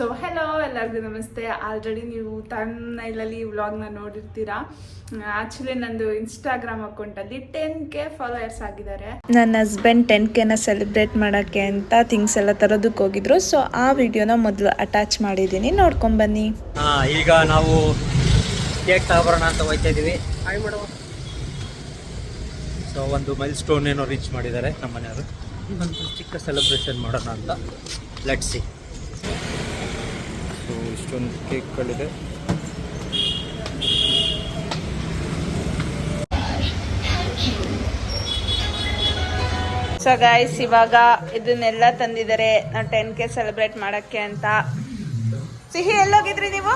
So hello ಎಲ್ಲರಿಗೂ ನಮಸ್ತೆ. Already ನೀವು ತನ್ನೈಲಲ್ಲಿ ವ್ಲಾಗ್ನ ನೋಡಿರ್ತೀರಾ. ಆ್ಯಕ್ಚುಲಿ ನಂದು ಇನ್ಸ್ಟಾಗ್ರಾಮ್ ಅಕೌಂಟಲ್ಲಿ ಟೆನ್ ಕೆ ಫಾಲೋಯರ್ಸ್ ಆಗಿದ್ದಾರೆ. ನನ್ನ ಹಸ್ಬೆಂಡ್ ಟೆನ್ ಕೆನ ಸೆಲೆಬ್ರೇಟ್ ಮಾಡೋಕ್ಕೆ ಅಂತ ಥಿಂಗ್ಸ್ ಎಲ್ಲ ತರೋದಕ್ಕೆ ಹೋಗಿದ್ರು. ಸೊ ಆ ವಿಡಿಯೋನ ಮೊದಲು ಅಟ್ಯಾಚ್ ಮಾಡಿದ್ದೀನಿ. ನೋಡ್ಕೊಂಬನ್ನಿ ಈಗ ನಾವು ಕೇಕ್ ತಗೊಬರೋಣ ಅಂತ ಹೋಗ್ತಾ ಇದ್ದೀವಿ ಸೊ ಒಂದು ಮೈಲ್ ಸ್ಟೋನ್ ಏನೋ ರೀಚ್ ಮಾಡಿದ್ದಾರೆ ನಮ್ಮ ಮನೆಯವರು ಒಂದು ಚಿಕ್ಕ ಸೆಲೆಬ್ರೇಷನ್ ಮಾಡೋಣ ಅಂತ. ಲೆಟ್ ಸಿ ಇಷ್ಟೊಂದು ಕೇಕ್ಗಳಿದೆ. ಸೊ ಗಾಯ್ಸ್ ಇವಾಗ ಇದನ್ನೆಲ್ಲ ತಂದಿದ್ದಾರೆ. ನಾವು ಟೆನ್ ಕೆ ಸೆಲೆಬ್ರೇಟ್ ಮಾಡಕ್ಕೆ ಅಂತ. ಸಿಹಿ ಎಲ್ಲೋಗಿದ್ರಿ ನೀವು?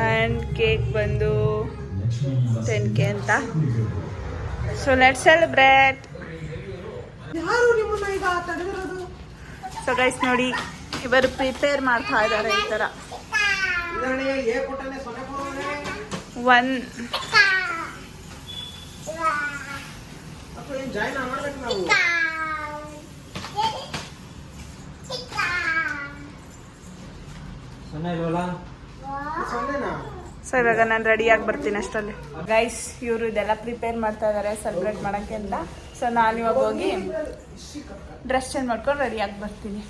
ಆ್ಯಂಡ್ ಕೇಕ್ ಬಂದು ಟೆನ್ ಕೆ ಅಂತ. So let celebrate so guys ನೋಡಿ ಇವರು ಪ್ರಿಪೇರ್ ಮಾಡ್ತಾ ಇದ್ದಾರೆ ಈ ಥರ. ಒನ್ ಸೊನ್ನೆ ಇಲ್ವಲ್ಲ? ಸೊ ಇವಾಗ ನಾನು ರೆಡಿಯಾಗಿ ಬರ್ತೀನಿ ಅಷ್ಟರಲ್ಲಿ. ಗೈಸ್ ಇವರು ಇದೆಲ್ಲ ಪ್ರಿಪೇರ್ ಮಾಡ್ತಾ ಇದ್ದಾರೆ ಸೆಲೆಬ್ರೇಟ್ ಮಾಡೋಕ್ಕೆ ಅಂತ. ಸೊ ನಾನು ಇವಾಗ ಹೋಗಿ ಡ್ರೆಸ್ ಚೇಂಜ್ ಮಾಡ್ಕೊಂಡು ರೆಡಿಯಾಗಿ ಬರ್ತೀನಿ.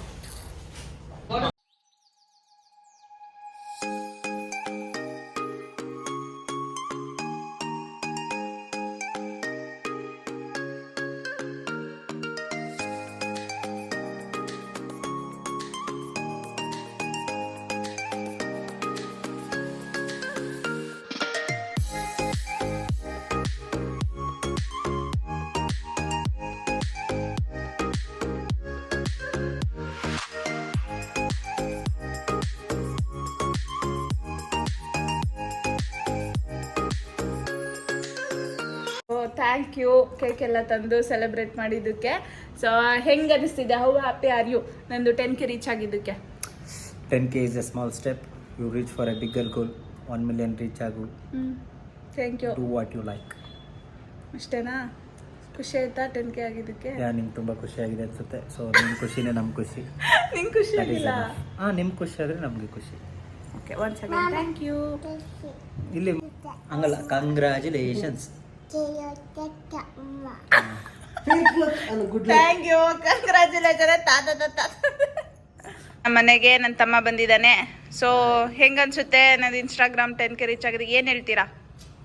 ಥ್ಯಾಂಕ್ ಯು ಕೇಕ್ ಎಲ್ಲ ತಂದು ಸೆಲೆಬ್ರೇಟ್ ಮಾಡಿದ್ದಕ್ಕೆ. ಸೊ ಹೆಂಗೆ ಅನಿಸ್ತಿದೆ? ಹೌ ಹ್ಯಾಪಿ ಆರ್ ಯು ನಂದು ಟೆನ್ ಕೆ ರೀಚ್ ಆಗಿದ್ದಕ್ಕೆ. Ten K is a small step you reach for a bigger goal one million reach ಆಗು. ಹ್ಞೂ thank you do what you like ಅಷ್ಟೇನಾ? ಖುಷಿ ಆಯ್ತಾ ಟೆನ್ ಕೆ ಆಗಿದ್ದಕ್ಕೆ? ಯಾ ನಿಮ್ಗೆ ತುಂಬ ಆಗಿದೆ ಅನ್ಸುತ್ತೆ. ಸೊ ನಿಮ್ಮ ಖುಷಿನೇ ನಮ್ಮ ಖುಷಿ. ನಿಂಗೆ ಖುಷಿ ಆಗಿಲ್ಲ ಹಾಂ ನಿಮ್ಮ ಖುಷಿ ಆದರೆ ನಮಗೆ ಖುಷಿ. Okay one second thank you ಇಲ್ಲಿ ಹಂಗಲ್ಲ ಕಂಗ್ರ್ಯಾಚುಲೇಷನ್ಸ್ ಥ್ಯಾಂಕ್ ಯು ಕಂಗ್ರ್ಯಾಚುಲೇಷನ್ ತಾತ ತಾತ ನಮ್ಮ ಮನೆಗೆ ನನ್ನ ತಮ್ಮ ಬಂದಿದ್ದಾನೆ. ಸೊ ಹೆಂಗನ್ಸುತ್ತೆ ನನ್ನ ಇನ್ಸ್ಟಾಗ್ರಾಮ್ ಟೆನ್ ಕೆ ರೀಚ್ ಆಗಿದೆ? ಏನು ಹೇಳ್ತೀರಾ?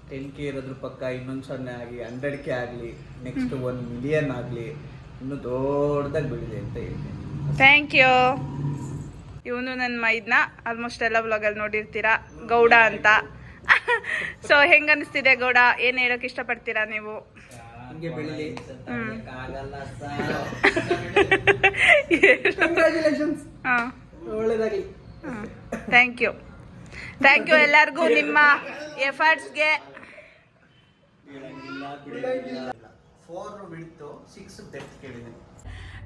ಟೆನ್ ಕೆ ಇರೋದ್ರ ಪಕ್ಕ ಇನ್ನೊಂದು ಸೊನ್ನೆ ಆಗಿ ಹಂಡ್ರೆಡ್ ಕೆ ಆಗಲಿ ನೆಕ್ಸ್ಟ್ ಒನ್ ಮಿಲಿಯನ್ ಆಗಲಿ ಇನ್ನೂ ದೊಡ್ಡದಾಗಿ ಬೆಳಿದೆ ಅಂತ ಹೇಳ್ತೀನಿ. ಥ್ಯಾಂಕ್ ಯು ಇವನು ನನ್ನ ಮೈದ್ನ ಆಲ್ಮೋಸ್ಟ್ ಎಲ್ಲ ವ್ಲಾಗಲ್ಲಿ ನೋಡಿರ್ತೀರಾ? ಗೌಡ ಅಂತ. ಸೊ ಹೆಂಗ ಅನಿಸ್ತಿದೆ ಗೌಡ? ಏನು ಹೇಳಕ್ ಇಷ್ಟಪಡ್ತೀರಾ ನೀವು? ಥ್ಯಾಂಕ್ ಯು ಥ್ಯಾಂಕ್ ಯು ಎಲ್ಲರಿಗೂ ನಿಮ್ಮ ಎಫರ್ಟ್ಸ್ಗೆ ಫೋರ್ ಬಿಡ್ತು ಸಿಕ್ಸ್ ಡೆತ್ ಕೇಳಿದೆ.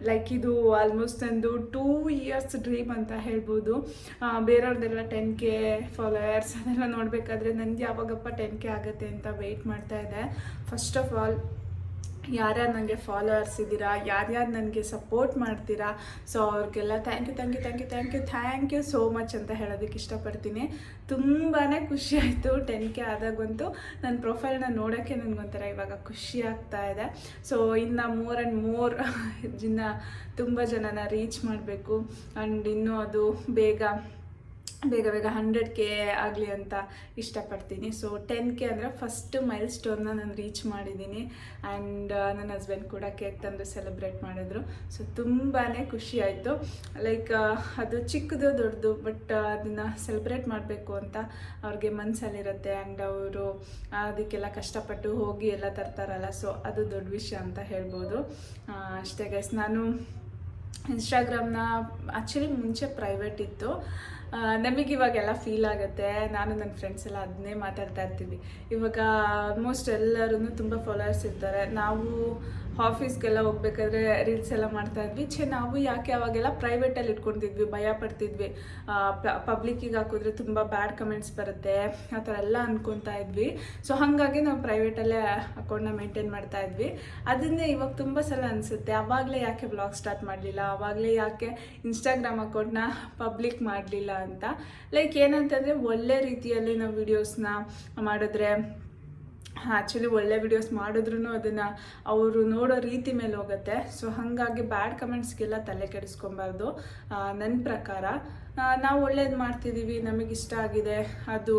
ಲೈಕ್ ಇದು ಆಲ್ಮೋಸ್ಟ್ ಒಂದು ಟೂ ಇಯರ್ಸ್ ಡ್ರೀಮ್ ಅಂತ ಹೇಳ್ಬೋದು. ಬೇರೆಯವ್ರದ್ದೆಲ್ಲ ಟೆನ್ ಕೆ ಫಾಲೋಯರ್ಸ್ ಅದೆಲ್ಲ ನೋಡಬೇಕಾದ್ರೆ ನನಗೆ ಯಾವಾಗಪ್ಪ ಟೆನ್ ಕೆ ಆಗುತ್ತೆ ಅಂತ ವೆಯ್ಟ್ ಮಾಡ್ತಾ ಇದೆ ಫಸ್ಟ್ ಆಫ್ ಆಲ್ ಯಾರ್ಯಾರು ನನಗೆ ಫಾಲೋವರ್ಸ್ ಇದ್ದೀರಾ, ಯಾರ್ಯಾರು ನನಗೆ ಸಪೋರ್ಟ್ ಮಾಡ್ತೀರಾ? ಸೊ ಅವ್ರಿಗೆಲ್ಲ thank you thank you thank you thank you thank you so much ಅಂತ ಹೇಳೋದಕ್ಕೆ ಇಷ್ಟಪಡ್ತೀನಿ. ತುಂಬಾ ಖುಷಿ ಆಯಿತು ಟೆನ್ ಕೆ ಆದಾಗಂತೂ. ನನ್ನ ಪ್ರೊಫೈಲ್ನ ನೋಡೋಕ್ಕೆ ನನಗೊಂಥರ ಇವಾಗ ಖುಷಿ ಆಗ್ತಾ ಇದೆ. ಸೊ ಇನ್ನು ಮೋರ್ ಆ್ಯಂಡ್ ಮೋರ್ ಇನ್ನ ತುಂಬ ಜನನ ರೀಚ್ ಮಾಡಬೇಕು. ಆ್ಯಂಡ್ ಇನ್ನೂ ಅದು ಬೇಗ ಬೇಗ ಬೇಗ ಹಂಡ್ರೆಡ್ ಕೆ ಆಗಲಿ ಅಂತ ಇಷ್ಟಪಡ್ತೀನಿ. ಸೊ ಟೆನ್ ಕೆ ಅಂದರೆ ಫಸ್ಟ್ ಮೈಲ್ ಸ್ಟೋನ್ನ ನಾನು ರೀಚ್ ಮಾಡಿದ್ದೀನಿ. ಆ್ಯಂಡ್ ನನ್ನ ಹಸ್ಬೆಂಡ್ ಕೂಡ ಕೇಕ್ ತಂದು ಸೆಲೆಬ್ರೇಟ್ ಮಾಡಿದ್ರು. ಸೊ ತುಂಬಾ ಖುಷಿ ಆಯಿತು. ಲೈಕ್ ಅದು ಚಿಕ್ಕದು ದೊಡ್ಡದು ಬಟ್ ಅದನ್ನು ಸೆಲೆಬ್ರೇಟ್ ಮಾಡಬೇಕು ಅಂತ ಅವ್ರಿಗೆ ಮನಸ್ಸಲ್ಲಿರುತ್ತೆ ಆ್ಯಂಡ್ ಅವರು ಅದಕ್ಕೆಲ್ಲ ಕಷ್ಟಪಟ್ಟು ಹೋಗಿ ಎಲ್ಲ ತರ್ತಾರಲ್ಲ. ಸೊ ಅದು ದೊಡ್ಡ ವಿಷಯ ಅಂತ ಹೇಳ್ಬೋದು. ಅಷ್ಟೇ ಗೈಸ್ ನಾನು ಇನ್ಸ್ಟಾಗ್ರಾಮ್ನ ಆ್ಯಕ್ಚುಲಿ ಮುಂಚೆ ಪ್ರೈವೇಟ್ ಇತ್ತು. ನಮಗೆ ಇವಾಗೆಲ್ಲ ಫೀಲ್ ಆಗುತ್ತೆ. ನಾನು ನನ್ನ ಫ್ರೆಂಡ್ಸ್ ಎಲ್ಲ ಅದನ್ನೇ ಮಾತಾಡ್ತಾ ಇರ್ತೀವಿ. ಇವಾಗ ಆಲ್ಮೋಸ್ಟ್ ಎಲ್ಲರೂ ತುಂಬ ಫಾಲೋವರ್ಸ್ ಇರ್ತಾರೆ. ನಾವು ಆಫೀಸ್ಗೆಲ್ಲ ಹೋಗ್ಬೇಕಾದ್ರೆ ರೀಲ್ಸ್ ಎಲ್ಲ ಮಾಡ್ತಾ ಇದ್ವಿ. ಛೆ, ನಾವು ಯಾಕೆ ಅವಾಗೆಲ್ಲ ಪ್ರೈವೇಟಲ್ಲಿ ಇಟ್ಕೊತಿದ್ವಿ ಭಯ ಪಡ್ತಿದ್ವಿ. ಪಬ್ಲಿಕ್ಕಿಗೆ ಹಾಕಿದ್ರೆ ತುಂಬ ಬ್ಯಾಡ್ ಕಮೆಂಟ್ಸ್ ಬರುತ್ತೆ. ಆ ಥರ ಎಲ್ಲ ಅಂದ್ಕೊತಾ ಇದ್ವಿ. ಸೊ ಹಾಗಾಗಿ ನಾವು ಪ್ರೈವೇಟಲ್ಲೇ ಅಕೌಂಟ್ನ ಮೇಂಟೈನ್ ಮಾಡ್ತಾ ಇದ್ವಿ. ಅದನ್ನೇ ಇವಾಗ ತುಂಬ ಸಲ ಅನಿಸುತ್ತೆ. ಆವಾಗಲೇ ಯಾಕೆ ಬ್ಲಾಗ್ ಸ್ಟಾರ್ಟ್ ಮಾಡಲಿಲ್ಲ? ಅವಾಗಲೇ ಯಾಕೆ ಇನ್ಸ್ಟಾಗ್ರಾಮ್ ಅಕೌಂಟ್ನ ಪಬ್ಲಿಕ್ ಮಾಡಲಿಲ್ಲ? ಅಂತ. ಲೈಕ್ ಏನಂತಂದರೆ ಒಳ್ಳೆ ರೀತಿಯಲ್ಲಿ ನಾವು ವಿಡಿಯೋಸ್ನ ಮಾಡಿದ್ರೆ ಆ್ಯಕ್ಚುಲಿ ಒಳ್ಳೆ ವಿಡಿಯೋಸ್ ಮಾಡಿದ್ರೂ ಅದನ್ನು ಅವರು ನೋಡೋ ರೀತಿ ಮೇಲೆ ಹೋಗುತ್ತೆ. ಸೊ ಹಾಗಾಗಿ ಬ್ಯಾಡ್ ಕಮೆಂಟ್ಸ್ಗೆಲ್ಲ ತಲೆ ಕೆಡಿಸ್ಕೊಬಾರ್ದು. ನನ್ನ ಪ್ರಕಾರ. ನಾವು ಒಳ್ಳೇದು ಮಾಡ್ತಿದ್ದೀವಿ ಇಷ್ಟ ಆಗಿದೆ, ಅದು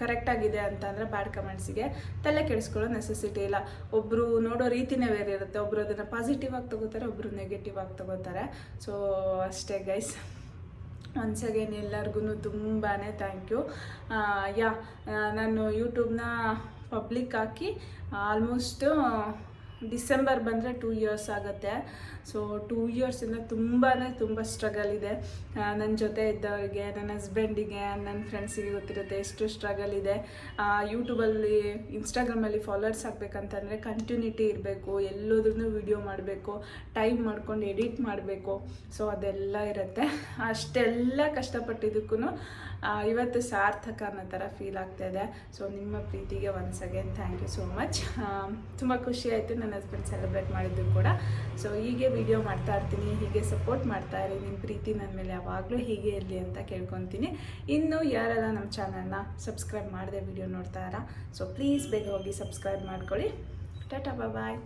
ಕರೆಕ್ಟಾಗಿದೆ ಅಂತಂದರೆ ಬ್ಯಾಡ್ ಕಮೆಂಟ್ಸಿಗೆ ತಲೆ ಕೆಡಿಸ್ಕೊಳ್ಳೋ ನೆಸೆಸಿಟಿ ಇಲ್ಲ. ಒಬ್ಬರು ನೋಡೋ ರೀತಿನೇ ಬೇರೆ ಇರುತ್ತೆ. ಒಬ್ಬರು ಅದನ್ನು ಪಾಸಿಟಿವ್ ಆಗಿ ತಗೋತಾರೆ ಒಬ್ಬರು ನೆಗೆಟಿವ್ ಆಗಿ ತಗೋತಾರೆ. ಸೊ ಅಷ್ಟೇ ಗೈಸ್ ಒನ್ಸ್ ಅಗೇನ್ ಎಲ್ಲರಿಗೂ ತುಂಬಾ ಥ್ಯಾಂಕ್ ಯು ಯಾ ನಾನು ಯೂಟ್ಯೂಬ್ನ ಪಬ್ಲಿಕ್ ಹಾಕಿ ಆಲ್ಮೋಸ್ಟ್ ಡಿಸೆಂಬರ್ ಬಂದರೆ ಟೂ ಇಯರ್ಸ್ ಆಗುತ್ತೆ. ಸೊ ಟೂ ಇಯರ್ಸಿಂದ ತುಂಬಾ ತುಂಬ ಸ್ಟ್ರಗಲ್ ಇದೆ. ನನ್ನ ಜೊತೆ ಇದ್ದವರಿಗೆ, ನನ್ನ ಹಸ್ಬೆಂಡಿಗೆ ನನ್ನ ಫ್ರೆಂಡ್ಸಿಗೆ ಗೊತ್ತಿರುತ್ತೆ ಎಷ್ಟು ಸ್ಟ್ರಗಲ್ ಇದೆ. ಯೂಟ್ಯೂಬಲ್ಲಿ ಇನ್ಸ್ಟಾಗ್ರಾಮಲ್ಲಿ ಫಾಲೋವರ್ಸ್ ಆಗಬೇಕಂತಂದರೆ ಕಂಟಿನ್ಯೂಟಿ ಇರಬೇಕು ಎಲ್ಲೋದ್ರೂ ವಿಡಿಯೋ ಮಾಡಬೇಕು ಟೈಮ್ ಮಾಡ್ಕೊಂಡು ಎಡಿಟ್ ಮಾಡಬೇಕು. ಸೊ ಅದೆಲ್ಲ ಇರುತ್ತೆ. ಅಷ್ಟೆಲ್ಲ ಕಷ್ಟಪಟ್ಟಿದ್ದಕ್ಕೂ ಇವತ್ತು ಸಾರ್ಥಕ ಅನ್ನೋ ಥರ ಫೀಲ್ ಆಗ್ತಾ ಇದೆ. ಸೊ ನಿಮ್ಮ ಪ್ರೀತಿಗೆ once again thank you so much ತುಂಬ ಖುಷಿ ಆಯಿತು. ನನ್ನ ಹಸ್ಬೆಂಡ್ ಸೆಲೆಬ್ರೇಟ್ ಮಾಡಿದ್ರು ಕೂಡ. ಸೊ ಹೀಗೆ ವಿಡಿಯೋ ಮಾಡ್ತಾ ಇರ್ತೀನಿ, ಹೀಗೆ ಸಪೋರ್ಟ್ ಮಾಡ್ತಾ ಇರಿ ನಿಮ್ಮ ಪ್ರೀತಿ ನನ್ನ ಮೇಲೆ ಯಾವಾಗಲೂ ಹೀಗೆ ಇರಲಿ ಅಂತ ಕೇಳ್ಕೊತೀನಿ. ಇನ್ನು ಯಾರೆಲ್ಲ ನಮ್ಮ ಚಾನಲ್ನ ಸಬ್ಸ್ಕ್ರೈಬ್ ಮಾಡದೆ ವಿಡಿಯೋ ನೋಡ್ತಾ ಇರ ಸೊ ಪ್ಲೀಸ್ ಬೇಗ ಹೋಗಿ ಸಬ್ಸ್ಕ್ರೈಬ್ ಮಾಡ್ಕೊಳ್ಳಿ. ಟಾಟಾ ಬಾಯ್